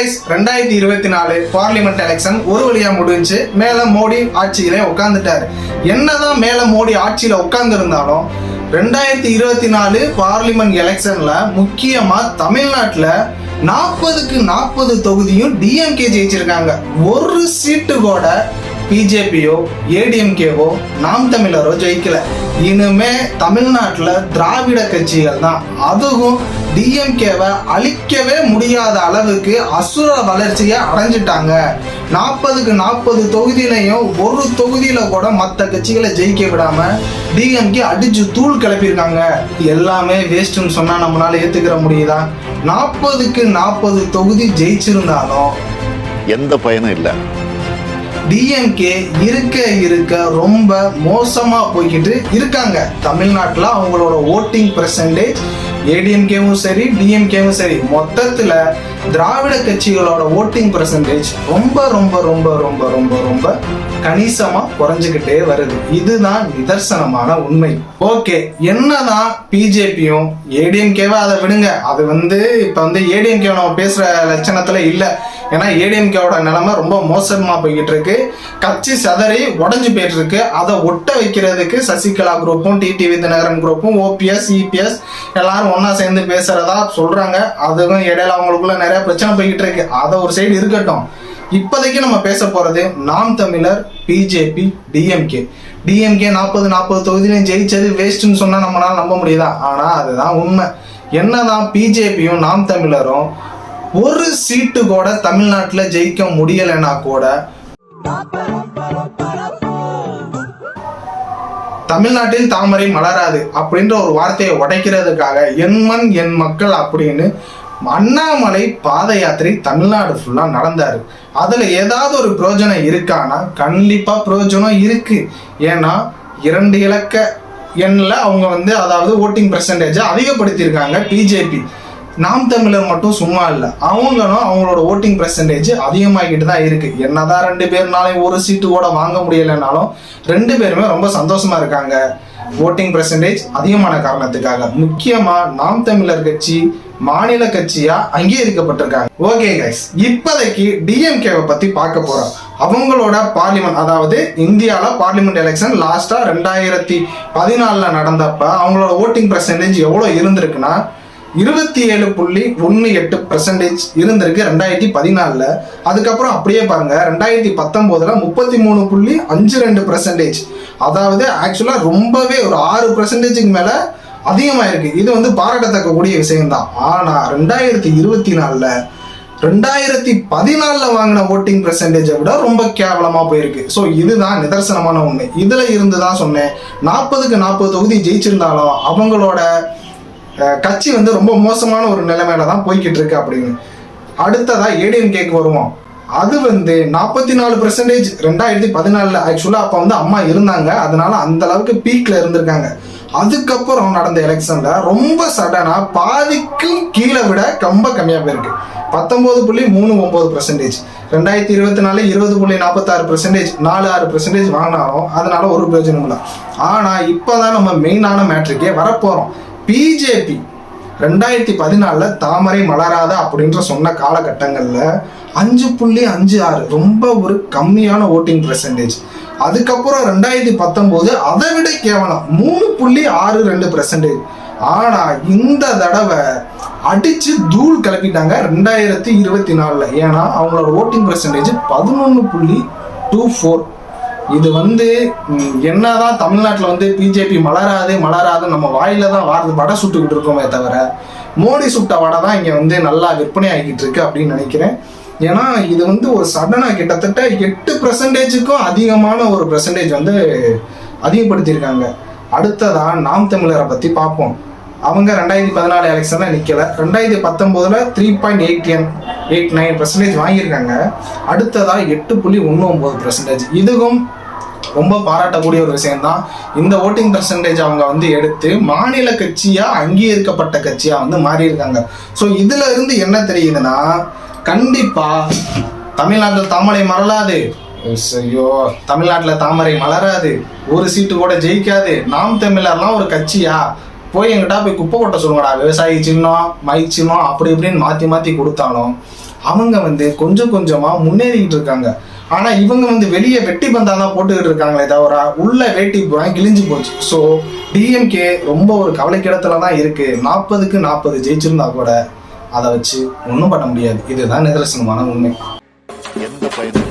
Guys ரெண்டாயிரத்தி இருபத்தி நாலு பார்லிமெண்ட் எலெக்ஷன் ஒரு வழியா முடிஞ்சு மேல மோடி ஆட்சியிலே உட்காந்துட்டாரு என்னதான் மேல மோடி ஆட்சியில உட்கார்ந்து இருந்தாலும் ரெண்டாயிரத்தி இருபத்தி நாலு பார்லிமெண்ட் எலெக்ஷன்ல முக்கியமா தமிழ்நாட்டுல நாற்பதுக்கு நாற்பது தொகுதியும் டிஎம்கே ஜெயிச்சிருக்காங்க. ஒரு சீட்டு கூட பிஜேபியோ ஏடிஎம்கேவோ நாம் தமிழரோ ஜெயிக்கல. இனிமே தமிழ்நாட்டில் திராவிட கட்சிகள் தான் அதுவும் டிஎம்கேவை அழிக்கவே முடியாத அளவுக்கு அசுர வளர்ச்சியை அடைஞ்சிட்டாங்க. நாற்பதுக்கு நாற்பது தொகுதியிலையும் ஒரு தொகுதியில கூட மற்ற கட்சிகளை ஜெயிக்க விடாம டிஎம்கே அடிச்சு தூள் கிளப்பியிருக்காங்க. எல்லாமே வேஸ்ட்னு சொன்னா நம்மளால ஏத்துக்கிற முடியுதா? நாற்பதுக்கு நாற்பது தொகுதி ஜெயிச்சிருந்தாலும் எந்த பயனும் இல்லை. டிஎம்கே இருக்க இருக்க ரொம்ப மோசமாக போய்கிட்டு இருக்காங்க. தமிழ்நாட்டில் அவங்களோட ஓட்டிங் பர்சன்டேஜ் ஏடிஎம்கேவும் சரி டிஎம்கேவும் சரி. மொத்தத்தில் திராவிட கட்சிகளோட ஓட்டிங் பர்சன்டேஜ் ரொம்ப ரொம்ப ரொம்ப ரொம்ப ரொம்ப ரொம்ப கணிசமா குறைஞ்சுக்கிட்டே வருது. இதுதான் நிதர்சனமான உண்மை. ஓகே என்னதான் பிஜேபியும் ஏடிஎம்கேவை அதை விடுங்க. அது வந்து இப்போ வந்து ஏடிஎம்கே நம்ம பேசுற லட்சணத்துல இல்லை. ஏன்னா ஏடிஎம்கேவோட நிலைமை ரொம்ப மோசமா போய்கிட்டு இருக்கு கட்சி சதறி உடஞ்சு போயிட்டு இருக்கு அதை ஒட்ட வைக்கிறதுக்கு சசிகலா குரூப்பும் டிடிவி தினகரன் குரூப்பும் ஓபிஎஸ் இபிஎஸ் எல்லாரும் ஒன்னா சேர்ந்து பேசுறதா சொல்றாங்க. அதுவும் இடையில அவங்களுக்குள்ள நிறைய பிரச்சனை போய்கிட்டு இருக்கு. அதை ஒரு சைடு இருக்கட்டும். இப்போதைக்கு நம்ம பேச போறது நாம் தமிழர் பிஜேபி டிஎம்கே டிஎம்கே நாற்பது நாற்பது தொகுதியிலையும் ஜெயிச்சது வேஸ்ட்னு சொன்னா நம்மளால நம்ப முடியுதா? ஆனா அதுதான் உண்மை. என்னதான் பிஜேபியும் நாம் தமிழரும் ஒரு சீட்டு கூட தமிழ்நாட்டில் ஜெயிக்க முடியலைன்னா கூட தமிழ்நாட்டில் தாமரை மலராது அப்படின்ற ஒரு வார்த்தையை உடைக்கிறதுக்காக என் மண் என் மக்கள் அப்படின்னு அண்ணாமலை பாத யாத்திரை தமிழ்நாடு ஃபுல்லா நடந்தார். அதுல ஏதாவது ஒரு பிரயோஜனம் இருக்கானா கண்டிப்பா பிரயோஜனம் இருக்கு. ஏன்னா இரண்டு இலக்க எண்ணில் அவங்க வந்து அதாவது ஓட்டிங் பர்சன்டேஜை அதிகப்படுத்தியிருக்காங்க. பிஜேபி நாம் தமிழர் மட்டும் சும்மா இல்லை. அவங்களும் அவங்களோட ஓட்டிங் பெர்சன்டேஜ் அதிகமாகிட்டு தான் இருக்கு. என்னதான் ரெண்டு பேர்னாலையும் ஒரு சீட்டு கூட வாங்க முடியலைனாலும் ரெண்டு பேருமே ரொம்ப சந்தோஷமா இருக்காங்க. ஓட்டிங் பெர்சன்டேஜ் அதிகமான காரணத்துக்காக. முக்கியமா நாம் தமிழர் கட்சி மாநில கட்சியா அங்கீகரிக்கப்பட்டிருக்காங்க. ஓகே கைஸ் இப்போதைக்கு டிஎம்கேவை பத்தி பார்க்க போறோம். அவங்களோட பார்லிமெண்ட் அதாவது இந்தியாவில் பார்லிமெண்ட் எலெக்ஷன் லாஸ்டா ரெண்டாயிரத்தி பதினாலில் நடந்தப்ப அவங்களோட ஓட்டிங் பெர்சன்டேஜ் எவ்வளோ இருந்திருக்குன்னா இருபத்தி ஏழு புள்ளி ஒன்று எட்டு பர்சன்டேஜ் இருந்திருக்கு ரெண்டாயிரத்தி பதினாலில். அதுக்கப்புறம் அப்படியே பாருங்க ரெண்டாயிரத்தி பத்தொம்போதில் முப்பத்தி மூணு புள்ளி அஞ்சு ரெண்டு பர்சன்டேஜ் அதாவது ஆக்சுவலாக ரொம்பவே ஒரு ஆறு பர்சன்டேஜுக்கு மேலே அதிகமாகிருக்கு இது வந்து பாராட்டத்தக்கக்கூடிய விஷயம்தான். ஆனால் ரெண்டாயிரத்தி இருபத்தி நாலில் ரெண்டாயிரத்தி பதினாலில் வாங்கின ஓட்டிங் பெர்சன்டேஜை விட ரொம்ப கேவலமாக போயிருக்கு. ஸோ இதுதான் நிதர்சனமான ஒன்று இதில் இருந்து தான் சொன்னேன் நாற்பதுக்கு நாற்பது தொகுதி ஜெயிச்சிருந்தாலும் அவங்களோட கட்சி வந்து ரொம்ப மோசமான ஒரு நிலைமையில தான் போய்கிட்டு இருக்கு அப்படின்னு. அடுத்ததா ஏடிஎம்கேக்கு வருவோம். அது வந்து நாற்பத்தி நாலு பெர்சன்டேஜ் ரெண்டாயிரத்தி பதினாலில் ஆக்சுவலாக அப்போ வந்து அம்மா இருந்தாங்க. அதனால அந்த அளவுக்கு பீக்ல இருந்திருக்காங்க. அதுக்கப்புறம் நடந்த எலெக்ஷன்ல ரொம்ப சடனா பாதிக்கும் கீழே விட ரொம்ப கம்மியாக போயிருக்கு. பத்தொன்பது புள்ளி மூணு ஒன்பது பெர்சன்டேஜ் ரெண்டாயிரத்தி இருபத்தி நாலு இருபது புள்ளி நாற்பத்தாறு பெர்சன்டேஜ் நாலு ஆறு பெர்சன்டேஜ் வாங்கினாலும் அதனால ஒரு பிரயோஜனம் இல்லை. ஆனால் இப்போதான் நம்ம மெயினான மேட்ருக்கே வரப்போகிறோம் பிஜேபி ரெண்டாயிரத்தி பதினாலில் தாமரை மலராத அப்படின்ற சொன்ன காலகட்டங்களில் அஞ்சு புள்ளி அஞ்சு ஆறு ரொம்ப ஒரு கம்மியான ஓட்டிங் பெர்சன்டேஜ் அதுக்கப்புறம் ரெண்டாயிரத்தி பத்தொம்போது அதை விட கேவலம். மூணு புள்ளி ஆறு ரெண்டு பெர்சன்டேஜ் ஆனால் இந்த தடவை அடித்து தூள் கிளப்பிட்டாங்க ரெண்டாயிரத்தி இருபத்தி நாலில். ஏன்னா அவங்களோட ஓட்டிங் பெர்சன்டேஜ் பதினொன்று புள்ளி டூ ஃபோர் இது வந்து என்னதான் தமிழ்நாட்டில் வந்து பிஜேபி மலராது மலராது நம்ம வாயில தான் வாரது வடை சுட்டுக்கிட்டு இருக்கோமே தவிர மோடி சுட்ட வடை தான் இங்கே வந்து நல்லா விற்பனை ஆகிட்டு இருக்கு அப்படின்னு நினைக்கிறேன். ஏன்னா இது வந்து ஒரு சடனாக கிட்டத்தட்ட எட்டு பர்சன்டேஜுக்கும் அதிகமான ஒரு பர்சன்டேஜ் வந்து அதிகப்படுத்தியிருக்காங்க. அடுத்ததான் நாம் தமிழரை பற்றி பார்ப்போம். அவங்க ரெண்டாயிரத்தி பதினாலு எலெக்ஷனில் நிற்கல ரெண்டாயிரத்தி பத்தொம்போதில் த்ரீ பாயிண்ட் எயிட் என் எயிட் நைன் பர்சன்டேஜ் வாங்கியிருக்காங்க. அடுத்ததாக எட்டு புள்ளி ஒன்று ஒம்பது பர்சன்டேஜ் இதுவும் ரொம்ப பாராட்டக்கூடிய ஒரு விஷயம்தான். இந்த ஓட்டிங் பர்சன்டேஜ் அவங்க வந்து எடுத்து மாநில கட்சியாக அங்கீகரிக்கப்பட்ட கட்சியாக வந்து மாறி இருக்காங்க ஸோ இதுல இருந்து என்ன தெரியுதுன்னா கண்டிப்பாக தமிழ்நாட்டில் தாமரை மலராது ஐயோ தமிழ்நாட்டில் தாமரை மலராது. ஒரு சீட்டு கூட ஜெயிக்காது. நாம் தமிழர்லாம் ஒரு கட்சியா? போய் எங்கிட்ட போய் குப்பை கொட்ட சொல்லுங்கடா. விவசாயி சின்னம் மை சின்னம் அப்படி இப்படின்னு மாற்றி மாற்றி கொடுத்தாலும் அவங்க வந்து கொஞ்சம் கொஞ்சமாக முன்னேறிக்கிட்டு இருக்காங்க. ஆனா இவங்க வந்து வெளியே வெட்டி பந்தா தான் போட்டுக்கிட்டு இருக்காங்களே தவிர உள்ள வேட்டி பூரா கிழிஞ்சு போச்சு. ஸோ டிஎம்கே ரொம்ப ஒரு கவலைக்கிடத்துல தான் இருக்கு. நாற்பதுக்கு நாற்பது ஜெயிச்சிருந்தா கூட அதை வச்சு ஒன்றும் பண்ண முடியாது. இதுதான் நிதர்சனமான உண்மை. எந்த பயனும்